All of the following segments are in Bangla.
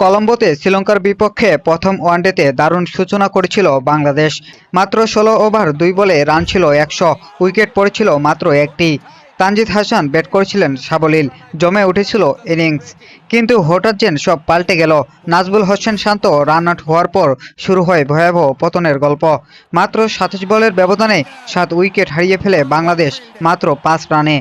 কলম্বোতে শ্রীলঙ্কার বিপক্ষে প্রথম ওয়ানডেতে দারুণ সূচনা করেছিল বাংলাদেশ। মাত্র ষোলো ওভার, দুই বলে রান ছিল একশো, উইকেট পড়েছিল মাত্র একটি। তানজিদ হাসান ব্যাট করেছিলেন সাবলীল, জমে উঠেছিল ইনিংস। কিন্তু হঠাৎ যেন সব পাল্টে গেল। নাজবুল হোসেন শান্ত রান আউট হওয়ার পর শুরু হয় ভয়াবহ পতনের গল্প। মাত্র সাতাশ বলের ব্যবধানে সাত উইকেট হারিয়ে ফেলে বাংলাদেশ মাত্র পাঁচ রানে।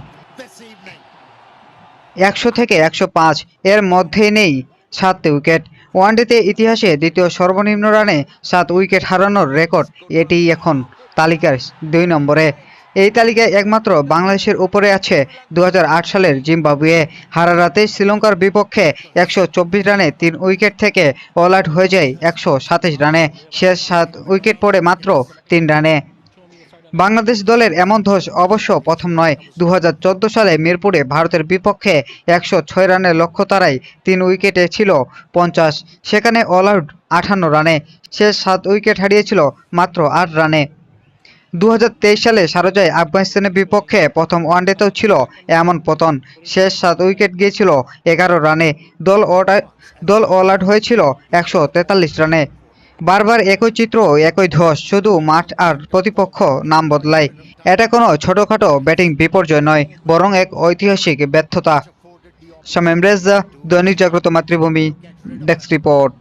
একশো থেকে একশো পাঁচ, এর মধ্যেই নেই সাতটি উইকেট। ওয়ানডেতে ইতিহাসে দ্বিতীয় সর্বনিম্ন রানে সাত উইকেট হারানোর রেকর্ড এটি এখন তালিকার দুই নম্বরে। এই তালিকায় একমাত্র বাংলাদেশের উপরে আছে দু হাজার আট সালের জিম্বাবুয়ে। হারা রাতে শ্রীলঙ্কার বিপক্ষে একশো চব্বিশ রানে তিন উইকেট থেকে অল আউট হয়ে যায় একশো সাতাশ রানে। শেষ সাত উইকেট পড়ে মাত্র তিন রানে। বাংলাদেশ দলের এমন ধস অবশ্য প্রথম নয়। দু সালে মিরপুরে ভারতের বিপক্ষে একশো ছয় রানের লক্ষ্য তারাই তিন উইকেটে ছিল পঞ্চাশ। সেখানে অল আউট আঠান্ন রানে শেষ সাত উইকেট হারিয়েছিল মাত্র আট রানে। দু হাজার তেইশ সালে শারজায় আফগানিস্তানের বিপক্ষে প্রথম ওয়ানডেতেও ছিল এমন পতন। শেষ সাত উইকেট গিয়েছিল এগারো রানে। দল দল অল আউট হয়েছিল একশো তেতাল্লিশ রানে। বারবার একই চিত্র একই ধস, শুধু মাঠ আর প্রতিপক্ষ নাম বদলায়। এটা কোনো ছোটখাটো ব্যাটিং বিপর্যয় নয়, বরং এক ঐতিহাসিক ব্যর্থতা। শামেম রেজা দৈনিক জাগ্রত মাতৃভূমি, ডেস্ক রিপোর্ট।